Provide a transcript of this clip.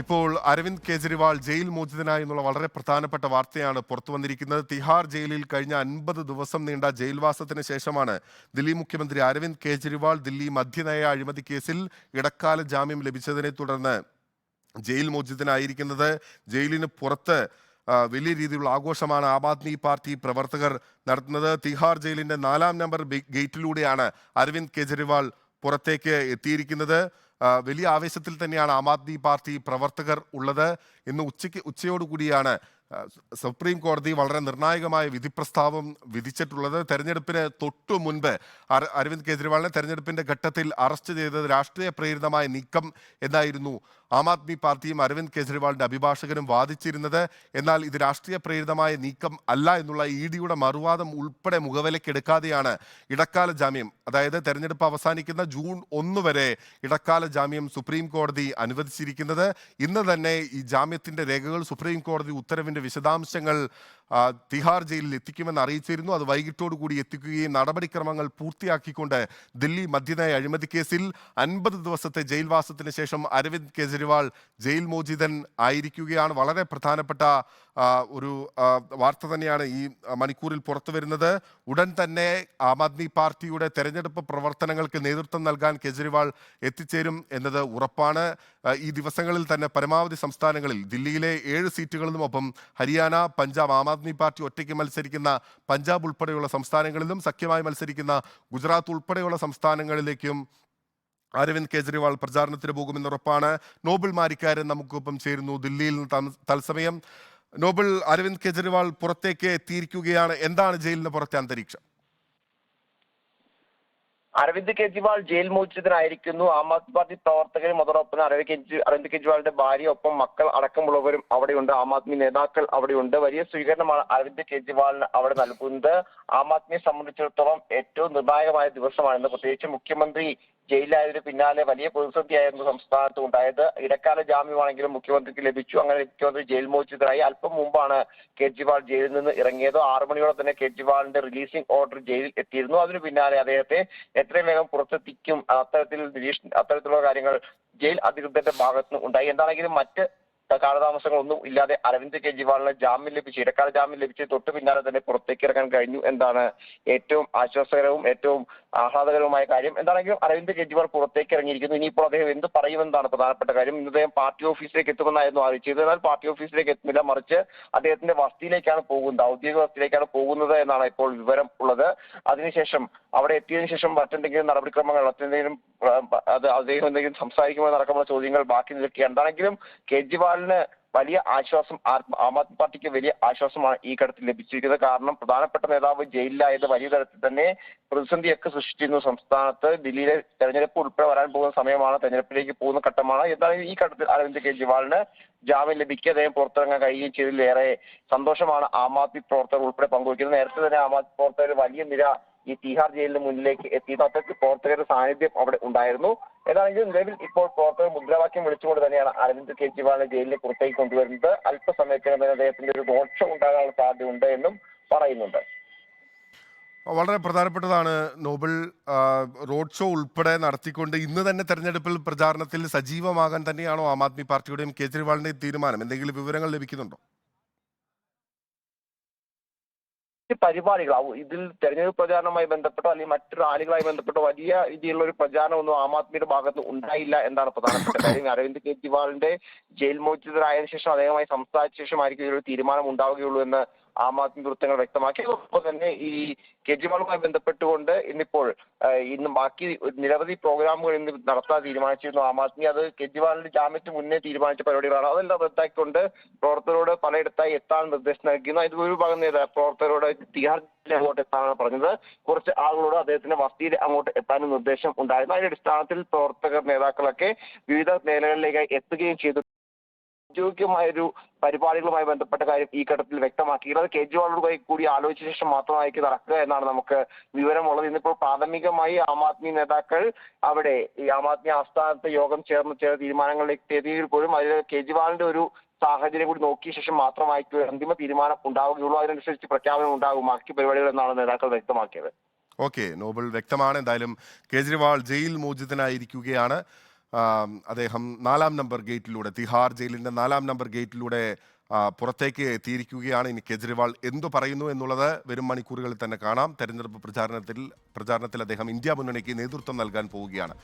ഇപ്പോൾ അരവിന്ദ് കെജ്രിവാൾ ജയിൽ മോചിതനായി എന്നുള്ള വളരെ പ്രധാനപ്പെട്ട വാർത്തയാണ് പുറത്തു വന്നിരിക്കുന്നത്. തിഹാർ ജയിലിൽ കഴിഞ്ഞ അൻപത് ദിവസം നീണ്ട ജയിൽവാസത്തിന് ശേഷമാണ് ദില്ലി മുഖ്യമന്ത്രി അരവിന്ദ് കെജ്രിവാൾ ദില്ലി മധ്യനയ അഴിമതി കേസിൽ ഇടക്കാല ജാമ്യം ലഭിച്ചതിനെ തുടർന്ന് ജയിൽ മോചിതനായിരിക്കുന്നത്. ജയിലിന് പുറത്ത് വലിയ രീതിയിലുള്ള ആഘോഷമാണ് ആം ആദ്മി പാർട്ടി പ്രവർത്തകർ നടത്തുന്നത്. തിഹാർ ജയിലിന്റെ നാലാം നമ്പർ ഗേറ്റിലൂടെയാണ് അരവിന്ദ് കെജ്രിവാൾ പുറത്തേക്ക് എത്തിയിരിക്കുന്നത്. വലിയ ആവേശത്തിൽ തന്നെയാണ് ആം ആദ്മി പാർട്ടി പ്രവർത്തകർ ഉള്ളത്. ഇന്ന് ഉച്ചയ്ക്ക് ഉച്ചയോടുകൂടിയാണ് സുപ്രീം കോടതി വളരെ നിർണായകമായ വിധിപ്രസ്താവം വിധിച്ചിട്ടുള്ളത് തെരഞ്ഞെടുപ്പിന് തൊട്ടു മുൻപ് അര- അരവിന്ദ് കെജ്രിവാളിനെ തെരഞ്ഞെടുപ്പിന്റെ ഘട്ടത്തിൽ അറസ്റ്റ് ചെയ്തത് രാഷ്ട്രീയ പ്രേരിതമായ നീക്കം എന്നായിരുന്നു ആം ആദ്മി പാർട്ടിയും അരവിന്ദ് കെജ്രിവാളിന്റെ അഭിഭാഷകരും വാദിച്ചിരുന്നത്. എന്നാൽ ഇത് രാഷ്ട്രീയ പ്രേരിതമായ നീക്കം അല്ല എന്നുള്ള ഇ ഡിയുടെ മറുവാദം ഉൾപ്പെടെ മുഖവിലക്കെടുക്കാതെയാണ് ഇടക്കാല ജാമ്യം അതായത് തെരഞ്ഞെടുപ്പ് അവസാനിക്കുന്ന ജൂൺ ഒന്ന് വരെ ഇടക്കാല ജാമ്യം സുപ്രീം കോടതി അനുവദിച്ചിരിക്കുന്നത്. ഇന്ന് തന്നെ ഈ ജാമ്യത്തിന്റെ രേഖകൾ സുപ്രീം കോടതി ഉത്തരവിന്റെ വിശദാംശങ്ങൾ തിഹാർ ജയിലിൽ എത്തിക്കുമെന്ന് അറിയിച്ചിരുന്നു. അത് വൈകിട്ടോടു കൂടി എത്തിക്കുകയും നടപടിക്രമങ്ങൾ പൂർത്തിയാക്കിക്കൊണ്ട് ദില്ലി മദ്യനയ അഴിമതി കേസിൽ അൻപത് ദിവസത്തെ ജയിൽവാസത്തിന് ശേഷം അരവിന്ദ് കെജ്രിവാൾ ജയിൽ മോചിതൻ ആയിരിക്കുകയാണ്. വളരെ പ്രധാനപ്പെട്ട ഒരു വാർത്ത തന്നെയാണ് ഈ മണിക്കൂറിൽ പുറത്തു വരുന്നത്. ഉടൻ തന്നെ ആം ആദ്മി പാർട്ടിയുടെ തെരഞ്ഞെടുപ്പ് പ്രവർത്തനങ്ങൾക്ക് നേതൃത്വം നൽകാൻ കെജ്രിവാൾ എത്തിച്ചേരും എന്നത് ഉറപ്പാണ്. ഈ ദിവസങ്ങളിൽ തന്നെ പരമാവധി സംസ്ഥാനങ്ങളിൽ ദില്ലിയിലെ ഏഴ് സീറ്റുകളിലും ഒപ്പം ഹരിയാന പഞ്ചാബ് ആം ആദ്മി പാർട്ടി ഒറ്റയ്ക്ക് മത്സരിക്കുന്ന പഞ്ചാബ് ഉൾപ്പെടെയുള്ള സംസ്ഥാനങ്ങളിലും സഖ്യമായി മത്സരിക്കുന്ന ഗുജറാത്ത് ഉൾപ്പെടെയുള്ള സംസ്ഥാനങ്ങളിലേക്കും അരവിന്ദ് കെജ്രിവാൾ പ്രചാരണത്തിന് പോകുമെന്ന് ഉറപ്പാണ്. നോബിൾ മാരിക്കാരൻ നമുക്കൊപ്പം ചേരുന്നു. ദില്ലിയിൽ നിന്ന് തത്സമയം നോബിൾ അരവിന്ദ് കെജ്രിവാൾ പുറത്തേക്ക് എത്തിയിരിക്കുകയാണ്. എന്താണ് ജയിലിന് പുറത്തെ അന്തരീക്ഷം? അരവിന്ദ് കെജ്രിവാൾ ജയിൽ മോചിതനായിരിക്കുന്നു. ആം ആദ്മി പാർട്ടി പ്രവർത്തകരും അതോടൊപ്പം അരവിന്ദ് കെജ്രി അരവിന്ദ് കെജ്രിവാളിന്റെ ഭാര്യ ഒപ്പം മക്കൾ അടക്കമുള്ളവരും അവിടെയുണ്ട്. ആം ആദ്മി നേതാക്കൾ അവിടെയുണ്ട്. വലിയ സ്വീകരണമാണ് അരവിന്ദ് കെജ്രിവാളിന് അവിടെ നൽകുന്നത്. ആം ആദ്മിയെ സംബന്ധിച്ചിടത്തോളം ഏറ്റവും നിർണായകമായ ദിവസമാണെന്ന് പ്രത്യേകിച്ച് മുഖ്യമന്ത്രി ജയിലിലായതിനു പിന്നാലെ വലിയ പ്രതിസന്ധിയായിരുന്നു സംസ്ഥാനത്ത് ഉണ്ടായത് ഇടക്കാല ജാമ്യമാണെങ്കിലും മുഖ്യമന്ത്രിക്ക് ലഭിച്ചു. അങ്ങനെ മുഖ്യമന്ത്രി ജയിൽ മോചിതരായി. അല്പം മുമ്പാണ് കെജ്രിവാൾ ജയിലിൽ നിന്ന് ഇറങ്ങിയത്. ആറു മണിയോടെ തന്നെ കെജ്രിവാളിന്റെ റിലീസിംഗ് ഓർഡർ ജയിലിൽ എത്തിയിരുന്നു. അതിനു പിന്നാലെ അദ്ദേഹത്തെ എത്രയും വേഗം പുറത്തെത്തിക്കും. അത്തരത്തിൽ നിരീക്ഷ അത്തരത്തിലുള്ള കാര്യങ്ങൾ ജയിൽ അധികൃതരുടെ ഭാഗത്ത് നിന്ന് ഉണ്ടായി. എന്താണെങ്കിലും മറ്റ് കാലതാമസങ്ങളൊന്നും ഇല്ലാതെ അരവിന്ദ് കെജ്രിവാളിന് ജാമ്യം ലഭിച്ചു. ഇടക്കാല ജാമ്യം ലഭിച്ച് തൊട്ടു പിന്നാലെ തന്നെ പുറത്തേക്ക് ഇറങ്ങാൻ കഴിഞ്ഞു എന്നാണ് ഏറ്റവും ആശ്വാസകരവും ഏറ്റവും ആഹ്ലാദകരവുമായ കാര്യം. എന്താണെങ്കിലും അരവിന്ദ് കെജ്രിവാൾ പുറത്തേക്ക് ഇറങ്ങിയിരിക്കുന്നു. ഇനിയിപ്പോൾ അദ്ദേഹം എന്ത് പറയുമെന്നാണ് പ്രധാനപ്പെട്ട കാര്യം. ഇന്ന് അദ്ദേഹം പാർട്ടി ഓഫീസിലേക്ക് എത്തുമെന്നായിരുന്നു അറിയിച്ചത് എന്നാൽ പാർട്ടി ഓഫീസിലേക്ക് എത്തുന്നില്ല. മറിച്ച് അദ്ദേഹത്തിന്റെ വസതിയിലേക്കാണ് പോകുന്നത്. ഔദ്യോഗിക വസതിയിലേക്കാണ് പോകുന്നത് എന്നാണ് ഇപ്പോൾ വിവരം ഉള്ളത്. അതിനുശേഷം അവിടെ എത്തിയതിനു ശേഷം മറ്റെന്തെങ്കിലും നടപടിക്രമങ്ങൾ മറ്റെന്തെങ്കിലും അത് അദ്ദേഹം എന്തെങ്കിലും സംസാരിക്കുമോ നടക്കുമ്പോൾ ചോദ്യങ്ങൾ ബാക്കി നിൽക്കുക എന്താണെങ്കിലും കെജ്രിവാളിന് വലിയ ആശ്വാസം ആം ആദ്മി പാർട്ടിക്ക് വലിയ ആശ്വാസമാണ് ഈ ഘട്ടത്തിൽ ലഭിച്ചിരിക്കുന്നത്. കാരണം പ്രധാനപ്പെട്ട നേതാവ് ജയിലിലായത് വലിയ തരത്തിൽ തന്നെ പ്രതിസന്ധിയൊക്കെ സൃഷ്ടിച്ചിരുന്നു സംസ്ഥാനത്ത്. ദില്ലിയിലെ തെരഞ്ഞെടുപ്പ് ഉൾപ്പെടെ വരാൻ പോകുന്ന സമയമാണ് തെരഞ്ഞെടുപ്പിലേക്ക് പോകുന്ന ഘട്ടമാണ്. എന്തായാലും ഈ ഘട്ടത്തിൽ അരവിന്ദ് കെജ്രിവാളിന് ജാമ്യം ലഭിക്കുക അദ്ദേഹം പുറത്തിറങ്ങാൻ കഴിയുകയും ചെയ്തതിലേറെ സന്തോഷമാണ് ആം ആദ്മി പ്രവർത്തകർ ഉൾപ്പെടെ പങ്കുവയ്ക്കുന്നത്. നേരത്തെ തന്നെ ആം ആദ്മി പ്രവർത്തകർ വലിയ നിര ഈ തിഹാർ ജയിലിന് മുന്നിലേക്ക് എത്തിയത് അത്തരത്തിൽ പ്രവർത്തകരുടെ സാന്നിധ്യം അവിടെ ഉണ്ടായിരുന്നു. ഏതാണെങ്കിലും നിലവിൽ ഇപ്പോൾ പ്രവർത്തകർ മുദ്രാവാക്യം വിളിച്ചുകൊണ്ട് തന്നെയാണ് അരവിന്ദ് കെജ്രിവാളിനെ ജയിലിലെ പുറത്തേക്ക് കൊണ്ടുവരുന്നത്. അല്പസമയത്തിനകം തന്നെ അദ്ദേഹത്തിന്റെ ഒരു ദോഷം ഉണ്ടാകാനുള്ള സാധ്യതയുണ്ട് എന്നും പറയുന്നുണ്ട്. വളരെ പ്രധാനപ്പെട്ടതാണ് നോബിൾ ആ, റോഡ് ഷോ ഉൾപ്പെടെ നടത്തിക്കൊണ്ട് ഇന്ന് തന്നെ തെരഞ്ഞെടുപ്പിൽ പ്രചാരണത്തിൽ സജീവമാകാൻ തന്നെയാണോ ആം ആദ്മി പാർട്ടിയുടെയും കേജ്രിവാളിന്റെയും തീരുമാനം? എന്തെങ്കിലും വിവരങ്ങൾ ലഭിക്കുന്നുണ്ടോ? മറ്റ് പരിപാടികൾ ഇതിൽ തെരഞ്ഞെടുപ്പ് പ്രചാരണവുമായി ബന്ധപ്പെട്ടോ അല്ലെങ്കിൽ മറ്റു റാലികളുമായി ബന്ധപ്പെട്ടോ വലിയ രീതിയിലുള്ള ഒരു പ്രചാരണമൊന്നും ആം ആദ്മിയുടെ ഭാഗത്ത് ഉണ്ടായില്ല എന്നാണ് പ്രധാനപ്പെട്ട കാര്യം. അരവിന്ദ് കെജ്രിവാളിന്റെ ജയിൽ മോചിതരായതിനു ശേഷം അദ്ദേഹവുമായി സംസാരിച്ച ശേഷമായിരിക്കും ഇതിലൊരു തീരുമാനം ഉണ്ടാവുകയുള്ളൂ എന്ന് ആം ആദ്മി വൃത്തങ്ങൾ വ്യക്തമാക്കി. അതോടൊപ്പം തന്നെ ഈ കെജ്രിവാളുമായി ബന്ധപ്പെട്ടുകൊണ്ട് ഇന്നിപ്പോൾ ഇന്ന് ബാക്കി നിരവധി പ്രോഗ്രാമുകൾ ഇന്ന് നടത്താൻ തീരുമാനിച്ചിരുന്നു ആം ആദ്മി. അത് കെജ്രിവാളിന്റെ ജാമ്യത്തിന് മുന്നേ തീരുമാനിച്ച പരിപാടികളാണ്. അതെല്ലാം റദ്ദാക്കിക്കൊണ്ട് പ്രവർത്തകരോട് പലയിടത്തായി എത്താൻ നിർദ്ദേശം നൽകിയിരുന്നു. അതിൽ ഒരു ഭാഗം പ്രവർത്തകരോട് തിഹാർ അങ്ങോട്ട് എത്താനാണ് പറഞ്ഞത്. കുറച്ച് ആളുകളോട് അദ്ദേഹത്തിന്റെ വസതിയിൽ അങ്ങോട്ട് എത്താനും നിർദ്ദേശം ഉണ്ടായിരുന്നു. അതിന്റെ അടിസ്ഥാനത്തിൽ പ്രവർത്തകർ നേതാക്കളൊക്കെ വിവിധ മേഖലകളിലേക്ക് എത്തുകയും ചെയ്തു. ഔദ്യോഗികമായൊരു പരിപാടികളുമായി ബന്ധപ്പെട്ട കാര്യം ഈ ഘട്ടത്തിൽ വ്യക്തമാക്കി അത് കേജ്രിവാളോട് കൂടി ആലോചിച്ച ശേഷം മാത്രമായിരിക്കും നടക്കുക എന്നാണ് നമുക്ക് വിവരമുള്ളത്. ഇന്നിപ്പോൾ പ്രാഥമികമായി ആം ആദ്മി നേതാക്കൾ അവിടെ ഈ ആം ആദ്മി ആസ്ഥാനത്ത് യോഗം ചേർന്ന് ചേർന്ന തീരുമാനങ്ങളിലേക്ക് എത്തിയെങ്കിൽ പോലും അതിൽ കേജ്രിവാളിന്റെ ഒരു സാഹചര്യം കൂടി നോക്കിയ ശേഷം മാത്രമായിരിക്കും അന്തിമ തീരുമാനം ഉണ്ടാവുകയുള്ളൂ. അതിനനുസരിച്ച് പ്രഖ്യാപനം ഉണ്ടാകും. ബാക്കി പരിപാടികൾ എന്നാണ് നേതാക്കൾ വ്യക്തമാക്കിയത്. ഓക്കെ നോബൽ വ്യക്തമാണ്. എന്തായാലും കേജ്രിവാൾ ജയിൽ മോചിതനായിരിക്കുകയാണ്. അദ്ദേഹം നാലാം നമ്പർ ഗേറ്റിലൂടെ തിഹാർ ജയിലിന്റെ നാലാം നമ്പർ ഗേറ്റിലൂടെ പുറത്തേക്ക് എത്തിയിരിക്കുകയാണ്. ഇനി കെജ്രിവാൾ എന്തു പറയുന്നു എന്നുള്ളത് വരും മണിക്കൂറുകളിൽ തന്നെ കാണാം. തെരഞ്ഞെടുപ്പ് പ്രചാരണത്തിൽ പ്രചാരണത്തിൽ അദ്ദേഹം ഇന്ത്യ മുന്നണിക്ക് നേതൃത്വം നൽകാൻ പോവുകയാണ്.